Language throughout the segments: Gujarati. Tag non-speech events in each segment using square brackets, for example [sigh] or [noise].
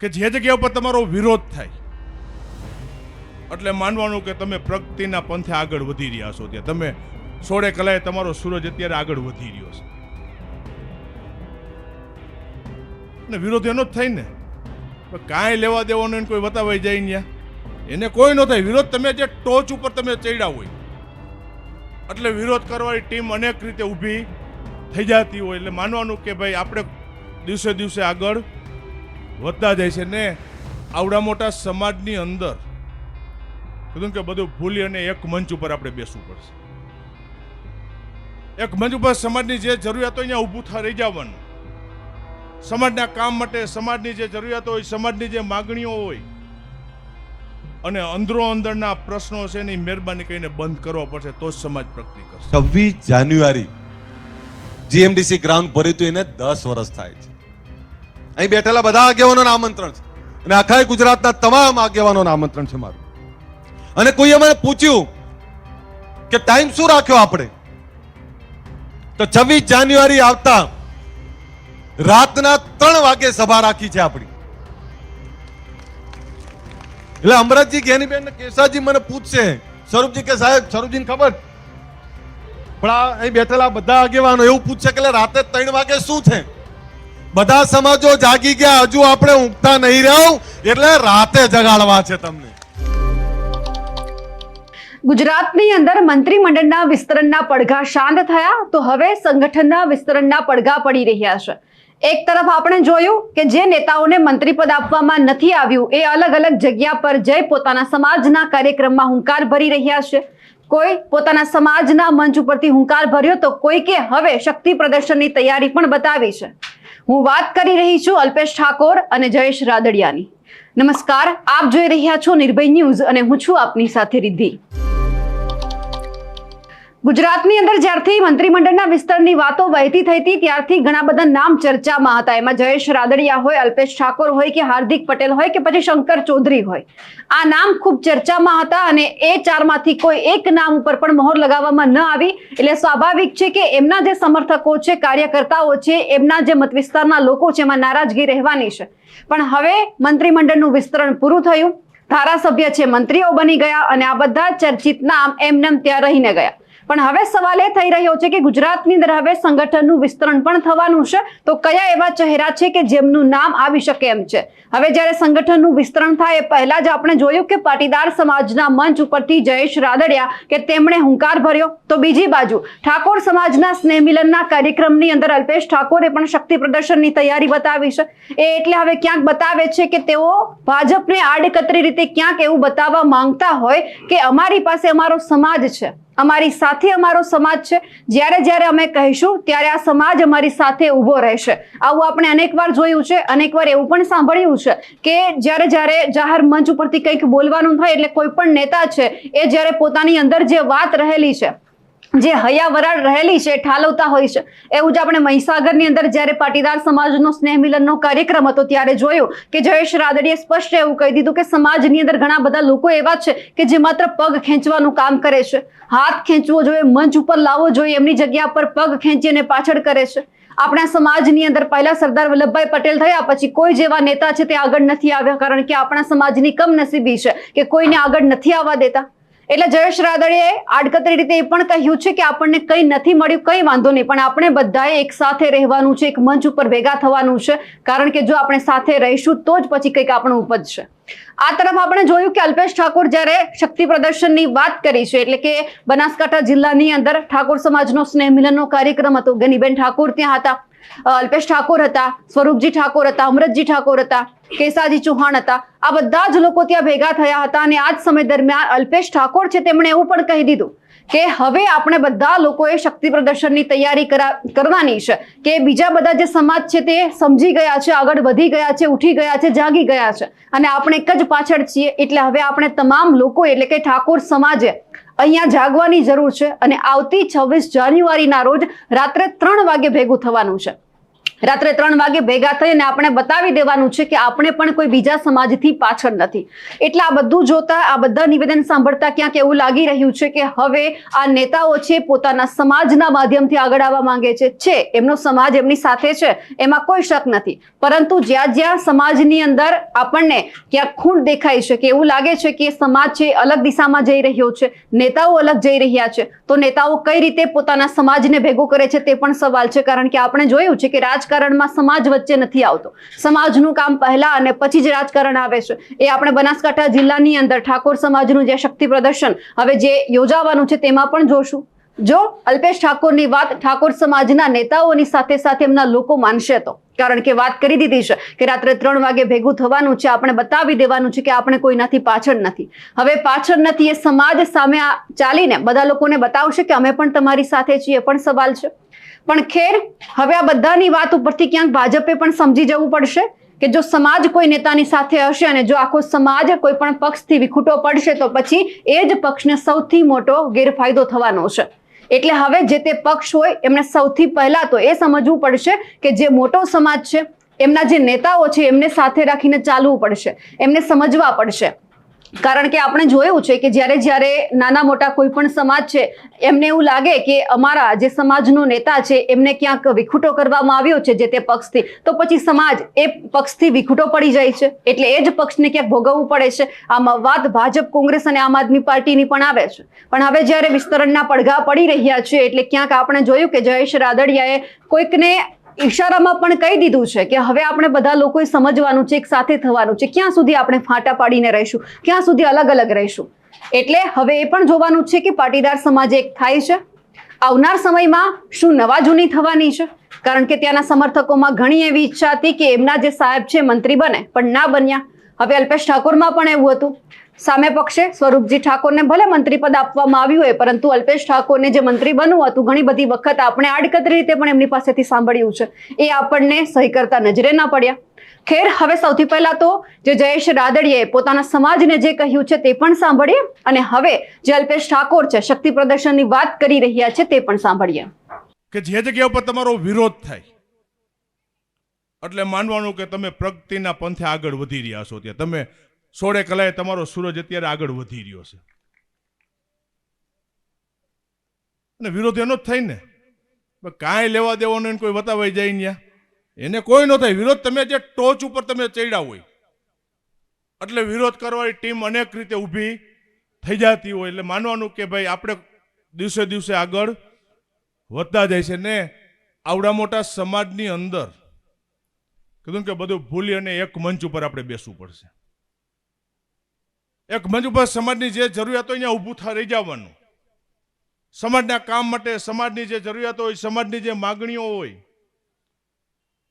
કે જે જગ્યા ઉપર તમારો વિરોધ થાય, એટલે માનવાનું કે તમે પ્રગતિના પંથે આગળ વધી રહ્યા છો ત્યાં. તમે સોળે કલાએ તમારો સૂરજ અત્યારે આગળ વધી રહ્યો છે. ને વિરોધ એનો જ થાય ને. કાંઈ લેવા દેવાનો એને કોઈ વતાવાઈ જાય ને એને કોઈ ન થાય. વિરોધ તમે જે ટોચ ઉપર તમે ચડ્યા હોય, એટલે વિરોધ કરવાની ટીમ અનેક રીતે ઊભી થઈ જતી હોય. એટલે માનવાનું કે ભાઈ, આપણે દિવસે દિવસે આગળ વધતા જાય છે ને આવડા મોટા સમાજની અંદર કીધું કે બધું ભૂલી અને એક મંચ ઉપર આપણે બેસવું પડશે. એક મંચ ઉપર સમાજની જે જરૂરિયાત હોય અહીંયા ઊભું થા રહી જવાનું. સમાજના કામ માટે સમાજની જે જરૂરિયાતો હોય, સમાજની જે માગણીઓ હોય, અને અંદરો અંદરના પ્રશ્નો છે એની મહેરબાની કરીને બંધ કરવા પડશે તો જ સમાજ પ્રગતિ કરશે. છવ્વીસ જાન્યુઆરી, જીએમડીસી ગ્રાઉન્ડ ભર્યું હતું એને દસ વર્ષ થાય છે. અહીં બેઠેલા બધા આગેવાનોને આમંત્રણ છે. અને આખા ગુજરાતના તમામ આગેવાનોને આમંત્રણ છે મારું. અને કોઈએ મને પૂછ્યું કે ટાઈમ શું રાખ્યો આપણે? તો છવ્વીસ જાન્યુઆરી આવતા રાતના ત્રણ વાગે સભા રાખી છે આપણી. એટલે અમરતજી જ્ઞાનીબેન ને કેશાજી મને પૂછશે. સ્વરૂપજી કે સાહેબ, સ્વરૂપજીને ખબર? પણ આ અહીં બેઠેલા બધા આગેવાનો એવું પૂછશે કે રાતે ત્રણ વાગે શું છે? બધા સમાજો જાગી ગયા. હજુ આપણે ઊંઘતા નહીં રહ્યો. એટલે રાતે જગાડવા છે તમને. ગુજરાતની અંદર મંત્રીમંડળના વિસ્તરણના પડઘા શાંત થયા તો હવે સંગઠનના વિસ્તરણના પડઘા પડી રહ્યા છે. એક તરફ આપણે જોયું કે જે નેતાઓને મંત્રીપદ આપવામાં નથી આવ્યું એ અલગ અલગ જગ્યા પર જઈ પોતાના સમાજના કાર્યક્રમમાં હુંકાર ભરી રહ્યા છે. કોઈ પોતાના સમાજના મંચ ઉપરથી હુંકાર ભર્યો તો કોઈ કે હવે શક્તિ પ્રદર્શનની તૈયારી પણ બતાવી છે. હું વાત કરી રહી છું અલ્પેશ ઠાકોર અને જયેશ રાદડિયાની. નમસ્કાર, આપ જોઈ રહ્યા છો નિર્ભય ન્યૂઝ અને હું છું આપની સાથે રિદ્ધિ. ગુજરાતની અંદર જ્યારથી મંત્રીમંડળના વિસ્તરની વાતો વહેતી થઈ હતી, ત્યારથી ઘણા બધા નામ ચર્ચામાં હતા. એમાં જયેશ રાદડિયા હોય, અલ્પેશ ઠાકોર હોય કે હાર્દિક પટેલ હોય કે પછી શંકર ચૌધરી હોય. આ નામ ખૂબ ચર્ચામાં હતા અને એ ચારમાંથી કોઈ એક નામ ઉપર પણ મહોર લગાવવામાં ન આવી. એટલે સ્વાભાવિક છે કે એમના જે સમર્થકો છે, કાર્યકર્તાઓ છે, એમના જે મત વિસ્તારના લોકો છે, એમાં નારાજગી રહેવાની છે. પણ હવે મંત્રીમંડળનું વિસ્તરણ પૂરું થયું. ધારાસભ્ય છે, મંત્રીઓ બની ગયા અને આ બધા ચર્ચિત નામ એમનેમ ત્યાં રહીને ગયા. પણ હવે સવાલ એ થઈ રહ્યો છે કે ગુજરાતની અંદર હવે સંગઠનનું વિસ્તરણ પણ થવાનું છે. તો કયા એવા ચહેરા છે કે જેમનું નામ આવી શકે એમ છે? હવે જ્યારે સંગઠનનું વિસ્તરણ થાય એ પહેલા જ આપણે જોયું કે પાટીદાર સમાજના મંચ ઉપરથી જયેશ રાદડિયા કે તેમણે હુંકાર ભર્યો. તો બીજી બાજુ, ઠાકોર સમાજના સ્નેહમિલનના કાર્યક્રમની અંદર અલ્પેશ ઠાકોરે પણ શક્તિ પ્રદર્શનની તૈયારી બતાવી છે. એ એટલે હવે ક્યાંક બતાવે છે કે તેઓ ભાજપને આડકતરી રીતે ક્યાંક એવું બતાવવા માંગતા હોય કે અમારી પાસે અમારો સમાજ છે. અમારી સાથે અમારો સમાજ છે. જ્યારે જ્યારે અમે કહીશું, ત્યારે આ સમાજ અમારી સાથે ઊભો રહેશે. આવું આપણે અનેકવાર જોયું છે, અનેકવાર એવું પણ સાંભળ્યું છે કે જ્યારે જ્યારે જાહેર મંચ ઉપરથી કંઈક બોલવાનું થાય, એટલે કોઈ પણ નેતા છે, એ જ્યારે પોતાની અંદર જે વાત રહેલી છે જે હયા વરાળ રહેલી છે, ઠાલવતા હોય છે. એવું જ આપણે મહીસાગરની અંદર જ્યારે પાટીદાર સમાજનો સ્નેહ મિલનનો કાર્યક્રમ હતો ત્યારે જોયું કે જયેશ રાદડીએ સ્પષ્ટ એવું કહી દીધું કે સમાજની અંદર ઘણા બધા લોકો એવા છે કે જે માત્ર પગ ખેંચવાનું કામ કરે છે. હાથ ખેંચવો જોઈએ, મંચ ઉપર લાવવો જોઈએ, એમની જગ્યા પર પગ ખેંચીને પાછળ કરે છે. આપણા સમાજની અંદર પહેલા સરદાર વલ્લભભાઈ પટેલ થયા પછી કોઈ જેવા નેતા છે તે આગળ નથી આવ્યા, કારણ કે આપણા સમાજની કમનસીબી છે કે કોઈને આગળ નથી આવવા દેતા. એટલે જયેશ રાદડીએ આડકતરી રીતે એ પણ કહ્યું છે કે આપણને કંઈ નથી મળ્યું, કંઈ વાંધો નહીં, પણ આપણે બધાએ એક સાથે રહેવાનું છે, એક મંચ ઉપર ભેગા થવાનું છે. કારણ કે જો આપણે સાથે રહીશું, તો જ પછી કંઈક આપણું ઉપજશે આ તરફ આપણે જોયું કે અલ્પેશ ઠાકોર જ્યારે શક્તિ પ્રદર્શનની વાત કરી છે, એટલે કે બનાસકાંઠા જિલ્લાની અંદર ઠાકોર સમાજનો સ્નેહ મિલનનો કાર્યક્રમ હતો. ગનીબેન ઠાકોર ત્યાં હતા. અલ્પેશ ઠાકોર હતા, સ્વરૂપજી ઠાકોર હતા, અમરતજી ઠાકોર હતા, કેસાજી ચૌહાણ હતા. આ બધા જ લોકો ત્યાં ભેગા થયા હતા અને આ જ સમય દરમિયાન અલ્પેશ ઠાકોર છે તેમણે એવું પણ કહી દીધું કે હવે આપણે બધા લોકોએ શક્તિ પ્રદર્શનની તૈયારી કરા- કરવાની છે, કે બીજા બધા જે સમાજ છે તે સમજી ગયા છે, આગળ વધી ગયા છે, ઉઠી ગયા છે, જાગી ગયા છે. અને આપણે એક જ પાછળ છીએ, એટલે હવે આપણે તમામ લોકો, એટલે કે ઠાકોર સમાજે અહીંયા જાગવાની જરૂર છે અને આવતી છવ્વીસ જાન્યુઆરીના રોજ રાત્રે ત્રણ વાગે ભેગું થવાનું છે. રાત્રે ત્રણ વાગે ભેગા થઈને આપણે બતાવી દેવાનું છે કે આપણે પણ કોઈ બીજા સમાજથી પાછળ નથી. એટલે આ બધું જોતા, આ બધા નિવેદન સાંભળતા ક્યાંક એવું લાગી રહ્યું છે કે હવે આ નેતાઓ છે પોતાના સમાજના માધ્યમથી આગળ આવવા માંગે છે. છે, એમનો સમાજ એમની સાથે છે, એમાં કોઈ શક નથી. પરંતુ જ્યાં જ્યાં સમાજની અંદર આપણને ક્યાંક ખૂણ દેખાય છે કે એવું લાગે છે કે સમાજ છે અલગ દિશામાં જઈ રહ્યો છે, નેતાઓ અલગ જઈ રહ્યા છે, તો નેતાઓ કઈ રીતે પોતાના સમાજને ભેગો કરે છે તે પણ સવાલ છે. કારણ કે આપણે જોયું છે કે રાજકારણમાં સમાજ વચ્ચે નથી આવતો. સમાજનું કામ પહેલા અને પછી જ રાજકારણ આવે છે. એ આપણે બનાસકાંઠા જિલ્લાની અંદર ઠાકોર સમાજનું જે શક્તિ પ્રદર્શન હવે જે યોજાવાનું છે તેમાં પણ જોશું. જો અલ્પેશ ઠાકોરની વાત ઠાકોર સમાજના નેતાઓની સાથે સાથે એમના લોકો માનશે તો. કારણ કે વાત કરી દીધી છે કે રાત્રે ત્રણ વાગે ભેગું થવાનું છે, આપણે બતાવી દેવાનું છે કે આપણે કોઈનાથી પાછળ નથી. હવે પાછળ નથી એ સમાજ સામે ચાલીને બધા લોકોને બતાવશે કે અમે પણ તમારી સાથે છીએ પણ સવાલ છે. પણ ખેર, હવે આ બધાની વાત ઉપરથી ક્યાંક ભાજપે પણ સમજી જવું પડશે કે જો સમાજ કોઈ નેતાની સાથે હશે અને જો આખો સમાજ કોઈ પણ પક્ષથી વિખૂટો પડશે તો પછી એ જ પક્ષને સૌથી મોટો ગેરફાયદો થવાનો છે. એટલે હવે જે તે પક્ષ હોય એમને સૌથી પહેલા તો એ સમજવું પડશે કે જે મોટો સમાજ છે, એમના જે નેતાઓ છે એમને સાથે રાખીને ચાલવું પડશે, એમને સમજવા પડશે. કારણ કે આપણે જોયું છે કે જ્યારે જ્યારે નાના મોટા કોઈ પણ સમાજ છે, એમને એવું લાગે કે અમારા જે સમાજનો નેતા છે, એમને ક્યાંક વિખૂટો કરવામાં આવ્યો છે જે તે પક્ષથી, તો પછી સમાજ એ પક્ષથી વિખૂટો પડી જાય છે. એટલે એ જ પક્ષને ક્યાંક ભોગવવું પડે છે. આમાં વાત ભાજપ, કોંગ્રેસ અને આમ આદમી પાર્ટીની પણ આવે છે. પણ હવે જ્યારે વિસ્તરણના પડઘા પડી રહ્યા છે, એટલે ક્યાંક આપણે જોયું કે જયેશ રાદડિયાએ કોઈકને ઈશારામાં પણ કહી દીધું છે કે હવે આપણે બધા લોકોએ સમજવાનું છે, એક સાથે થવાનું છે, ક્યાં સુધી આપણે ફાંટા પાડીને રહીશું, ક્યાં સુધી અલગ અલગ રહીશું. એટલે હવે એ પણ જોવાનું છે કે પાટીદાર સમાજ એક થાય છે. આવનાર સમયમાં શું નવા જૂની થવાની છે? કારણ કે ત્યાંના સમર્થકોમાં ઘણી એવી ઈચ્છા હતી કે એમના જે સાહેબ છે, મંત્રી બને, પણ ના બન્યા. હવે અલ્પેશ ઠાકોરમાં પણ એવું હતું. સામે પક્ષે સ્વરૂપજી ઠાકોરને ભલે મંત્રી પદ આપવામાં આવ્યું હોય, પરંતુ અલ્પેશ ઠાકોરને જે મંત્રી બનવું હતું, ઘણી બધી વખત આપણે આડકતરી રીતે પણ એમની પાસેથી સાંભળ્યું છે. એ આપણને સહી કરતા નજરે ના પડ્યા. ખેર, હવે સૌથી પહેલા તો જે જયેશ રાદડીએ પોતાના સમાજને જે કહ્યું છે તે પણ સાંભળીએ અને હવે જે અલ્પેશ ઠાકોર છે, શક્તિ પ્રદર્શનની વાત કરી રહ્યા છે તે પણ સાંભળીએ. કે જે જગ્યા ઉપર તમારો વિરોધ થાય, એટલે માનવાનું કે તમે પ્રગતિના પંથે આગળ વધી રહ્યા છો ત્યાં. તમે સોળે કલાએ તમારો સૂરજ અત્યારે આગળ વધી રહ્યો છે. અને વિરોધ એનો જ થાય ને કાંઈ લેવા દેવાનો એને કોઈ વતાવાઈ જાય ને એને કોઈ ન થાય. વિરોધ તમે જે ટોચ ઉપર તમે ચડ્યા હોય, એટલે વિરોધ કરવાની ટીમ અનેક રીતે ઊભી થઈ જતી હોય. એટલે માનવાનું કે ભાઈ, આપણે દિવસે દિવસે આગળ વધતા જાય છે. ને આવડા મોટા સમાજની અંદર, કીધું કે બધું ભૂલી અને એક મંચ ઉપર આપણે બેસવું પડશે. એક મંચ સમાજની જે જરૂરિયાત હોય ત્યાં ઊભું રહી જવાનું. સમાજના કામ માટે સમાજની જે જરૂરિયાતો હોય, સમાજની જે માગણીઓ હોય,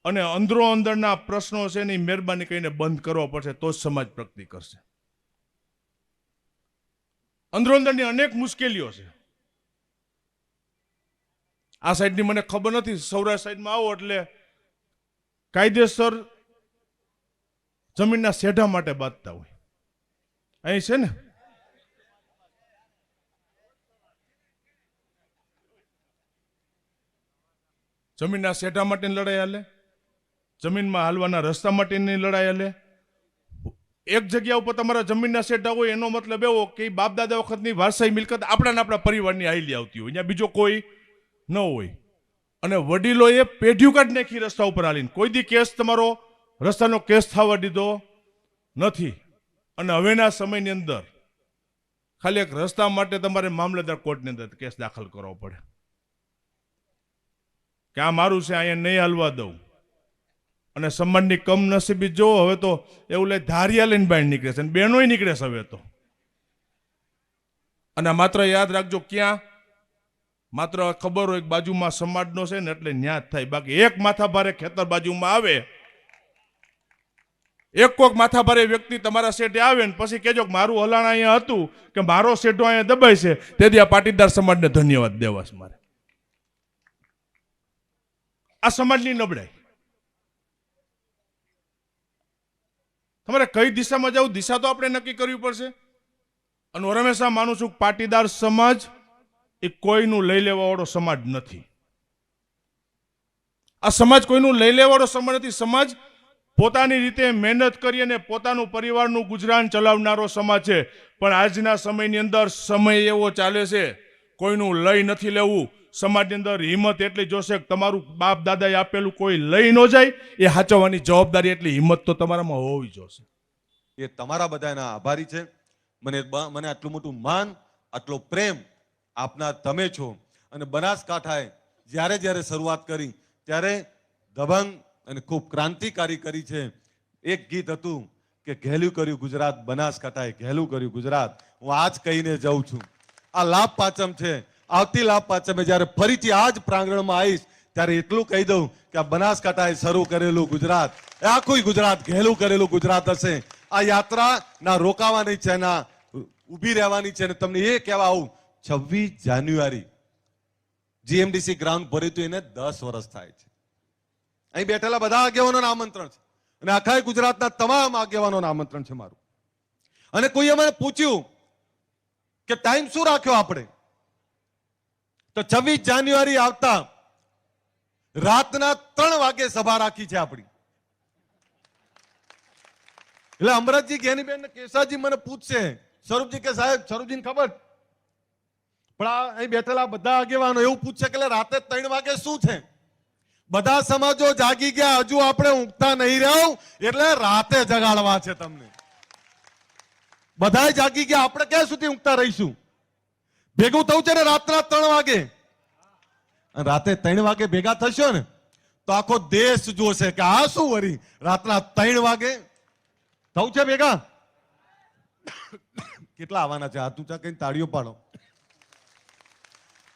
અને અંદરો અંદરના પ્રશ્નો છે એની મહેરબાની કરીને બંધ કરવા પડશે, તો જ સમાજ પ્રગતિ કરશે. અંદરો અંદરની અનેક મુશ્કેલીઓ છે. આ સાઈડની મને ખબર નથી, સૌરાષ્ટ્ર સાઈડમાં આવો એટલે કાયદેસર જમીનના સેઢા માટે બાંધતા હોય. અહીં છે ને? જમીનના સેઢા માટેની લડાઈ હાલે, જમીનમાં હાલવાના રસ્તા માટેની લડાઈ હાલે. એક જગ્યા ઉપર તમારા જમીનના સેઢા હોય એનો મતલબ એવો કે બાપ દાદા વખતની વારસાઈ મિલકત આપણાને આપણા પરિવારની આવેલી આવતી હોય. અહીંયા બીજો કોઈ ન હોય. અને વડીલોએ પેઢ્યું કાઢ નાખી રસ્તા ઉપર હાલીને. કોઈ દી કેસ તમારો રસ્તાનો કેસ થવા દીધો નથી. અને હવેના સમયની અંદર ખાલી એક રસ્તા માટે તમારે મામલતદાર કોર્ટની અંદર કેસ દાખલ કરવો પડે. કે આ મારું છે અહીંયા નહીં હાલવા દઉં. અને સમાજની કમનસીબી જો હવે તો એવું લે ધારિયા લઈને બહાર નીકળે છે અને બહેનોય નીકળે છે હવે તો. અને માત્ર યાદ રાખજો ક્યાં? માત્ર ખબર હોય બાજુમાં સમાજનો છે ને એટલે ન્યાજ થાય. બાકી એક માથા ભારે ખેતર બાજુમાં આવે એક કોક માથાભારે વ્યક્તિ તમારા સેટે આવે ને પછી કહેજો કે મારું હલાણ અહીંયા હતું કે મારો સેટો અહીંયા દબાય છે તેથી આ પાટીદાર સમાજને ધન્યવાદ દેવા છે મારે. આ સમાજની નબળાઈ. તમારે કઈ દિશામાં જવું દિશા તો આપણે નક્કી કરવી પડશે. અને હું હંમેશા માનું છું પાટીદાર સમાજ એ કોઈનું લઈ લેવા વાળો સમાજ નથી. આ સમાજ કોઈનું લઈ લેવાળો સમાજ નથી. સમાજ પોતાની રીતે મહેનત કરી અને પોતાનું પરિવારનું ગુજરાન ચલાવનારો સમાજ છે. પણ આજના સમયની અંદર સમય એવો ચાલે છે, કોઈનું લઈ નથી લેવું. સમાજની અંદર હિંમત એટલી જોશે કે તમારું બાપ દાદાએ આપેલું કોઈ લઈ ન જાય, એ સાચવવાની જવાબદારી એટલી હિંમત તો તમારામાં હોવી જોશે. એ તમારા બધાના આભારી છે. મને મને આટલું મોટું માન, આટલો પ્રેમ આપનાર તમે છો. અને બનાસકાંઠાએ જ્યારે જ્યારે શરૂઆત કરી, ત્યારે દબંગ અને ખૂબ ક્રાંતિકારી કરી છે. એક ગીત હતું કે ઘેલું કર્યું ગુજરાત બનાસકાંઠાએ ઘેલું કર્યું ગુજરાત. હું આજ કહીને જાઉં છું. આ લાભ પાંચમ છે. આવતી લાભ પાંચમે જ્યારે ફરીથી આ જ પ્રાંગણમાં આવીશ, ત્યારે એટલું કહી દઉં કે આ બનાસકાંઠાએ શરૂ કરેલું ગુજરાત. આખું ગુજરાત ઘેલું કરેલું ગુજરાત હશે. આ યાત્રા ના રોકાવાની છે, ના ઊભી રહેવાની છે. ને તમને એ કહેવા આવું, છવ્વીસ જાન્યુઆરી, જીએમડીસી ગ્રાઉન્ડ ભર્યું હતું એને દસ વર્ષ થાય છે. અહીં બેઠેલા બધા આગેવાનોને આમંત્રણ છે. અને આખા ગુજરાતના તમામ આગેવાનોને આમંત્રણ છે મારું. અને કોઈએ મને પૂછ્યું કે ટાઈમ શું રાખ્યો આપણે? તો છવ્વીસ જાન્યુઆરી આવતા રાતના ત્રણ વાગે સભા રાખી છે આપણી. એટલે અમરતજી જ્ઞાનીબેન ને કેસાજી મને પૂછશે, સ્વરૂપજી કે સાહેબ, સ્વરૂપજીને ખબર? પણ આ અહીં બેઠેલા બધા આગેવાનો એવું પૂછશે કે રાતે ત્રણ વાગે શું છે? બધા સમાજો જાગી ગયા, હજુ આપણે ઊંઘતા નહીં રહ્યો, એટલે રાતે જગાડવા છે તમને. બધા જાગી ગયા, આપણે ક્યાં સુધી ઊંઘતા રહીશું? ભેગું થવું છે ને રાતના ત્રણ વાગે? રાતે ત્રણ વાગે ભેગા થશો ને, તો આખો દેશ જોશે કે આ શું વરી? રાતના ત્રણ વાગે? થવું છે ભેગા? [coughs] કેટલા આવવાના છે? હાથ ઊંચા કઈ તાળીઓ પાડો.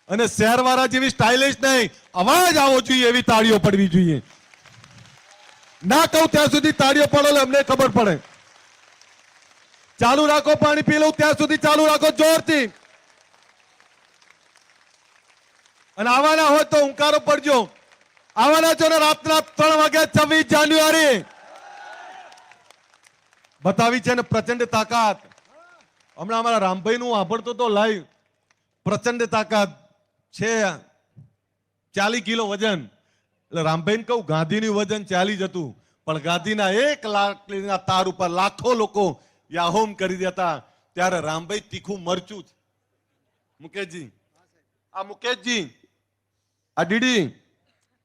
અને શહેરવાળા જેવી સ્ટાઇલિશ નહીં. અવાજ આવો જોઈએ એવી તાળીઓ પડવી જોઈએ. ના કહું ત્યાં સુધી તાળીઓ પડો અમને ખબર પડે. ચાલુ રાખો પાણી પી લઉં ત્યાં સુધી ચાલુ રાખો જોરથી. અને આવવાના હોય તો હુંકારો પડજો. આવવાના છો ને રાતના ત્રણ વાગ્યા છવ્વીસ જાન્યુઆરી. બતાવી છે ને પ્રચંડ તાકાત. હમણાં અમારા રામભાઈ નું વાપરતો તો લાઈવ પ્રચંડ તાકાત. છે ચાલી કિલો વજન. એટલે રામભાઈ કહું, ગાંધીનું વજન ચાલી જ હતું. પણ ગાંધીના એક લાકડીના તાર ઉપર લાખો લોકો યાહોમ કરી દેતા. ત્યારે રામભાઈ તીખું મરચું મુકેશજી. આ મુકેશજી. આ ડીડી.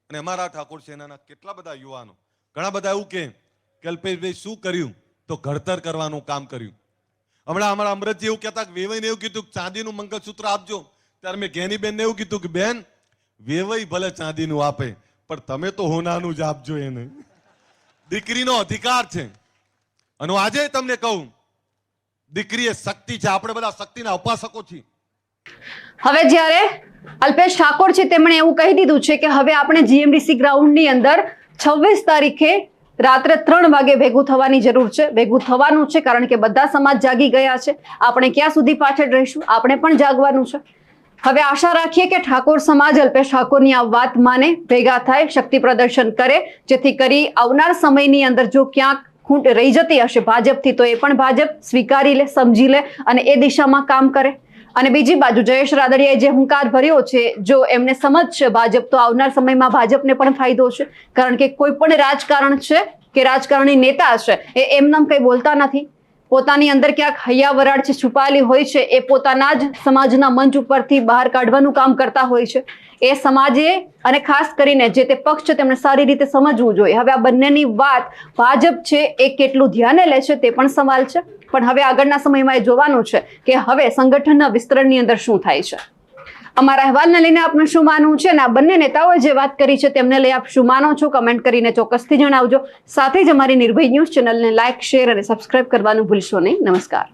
અને અમારા ઠાકોર સેનાના કેટલા બધા યુવાનો. ઘણા બધા એવું કે, કલ્પેશભાઈ, શું કર્યું? તો ઘડતર કરવાનું કામ કર્યું. હમણાં અમારા અમૃતજી એવું કહેતા વેવાઈને એવું કીધું ચાંદીનું મંગલસૂત્ર આપજો. ત્યારે મેં જ્ઞાનીબેનને એવું કીધું કે, બેન, વેવાઈ ભલે ચાંદીનું આપે, પણ તમે તો હોનાનું જ આપજો એને. દીકરીનો અધિકાર છે. અને હું આજે તમને કહું દીકરી એ શક્તિ છે. આપણે બધા શક્તિના ઉપાસકો છીએ. હવે જ્યારે અલ્પેશ ઠાકોર છે, તેમણે એવું કહી દીધું છે કે, હવે આપણે જીએમડીસી ગ્રાઉન્ડની અંદર છવ્વીસ તારીખે રાત્રે ત્રણ વાગે ભેગું થવાની જરૂર છે. ભેગું થવાનું છે, કારણ કે બધા સમાજ જાગી ગયા છે. આપણે ક્યાં સુધી પાછળ રહીશું? આપણે પણ જાગવાનું છે. હવે આશા રાખીએ કે ઠાકોર સમાજ અલ્પેશ ઠાકોરની આ વાત માને, ભેગા થાય, શક્તિ પ્રદર્શન કરે, જેથી કરી આવનાર સમયની અંદર જો ક્યાંક ખૂંટ રહી જતી હશે ભાજપથી, તો એ પણ ભાજપ સ્વીકારી લે, સમજી લે અને એ દિશામાં કામ કરે. અને બીજી બાજુ જયેશ રાદડિયાએ જે હુંકાર ભર્યો છે, જો એમને સમજશે ભાજપ, તો આવનાર સમયમાં ભાજપને પણ ફાયદો છે. કારણ કે કોઈ પણ રાજકારણ છે કે રાજકારણી નેતા છે, એ એમનામ કંઈ બોલતા નથી. પોતાની અંદર ક્યાંક હૈયા વરાળ છે, છુપાયેલી હોય છે, એ પોતાના જ સમાજના મંચ ઉપરથી બહાર કાઢવાનું કામ કરતા હોય છે. એ સમાજે અને ખાસ કરીને જે તે પક્ષ છે, તેમણે સારી રીતે સમજવું જોઈએ. હવે આ બંનેની વાત ભાજપ છે, એ કેટલું ધ્યાને લે છે તે પણ સવાલ છે. પણ હવે આગળના સમયમાં એ જોવાનું છે કે હવે સંગઠનના વિસ્તરણની અંદર શું થાય છે. અમારા અહેવાલને લઈને આપનું શું માનવું છે અને આ બંને નેતાઓએ જે વાત કરી છે તેમને લઈ આપ શું માનો છો? કમેન્ટ કરીને ચોક્કસથી જણાવજો. સાથે જ અમારી નિર્ભય ન્યૂઝ ચેનલને લાઇક, શેર અને સબસ્ક્રાઇબ કરવાનું ભૂલશો નહીં. નમસ્કાર.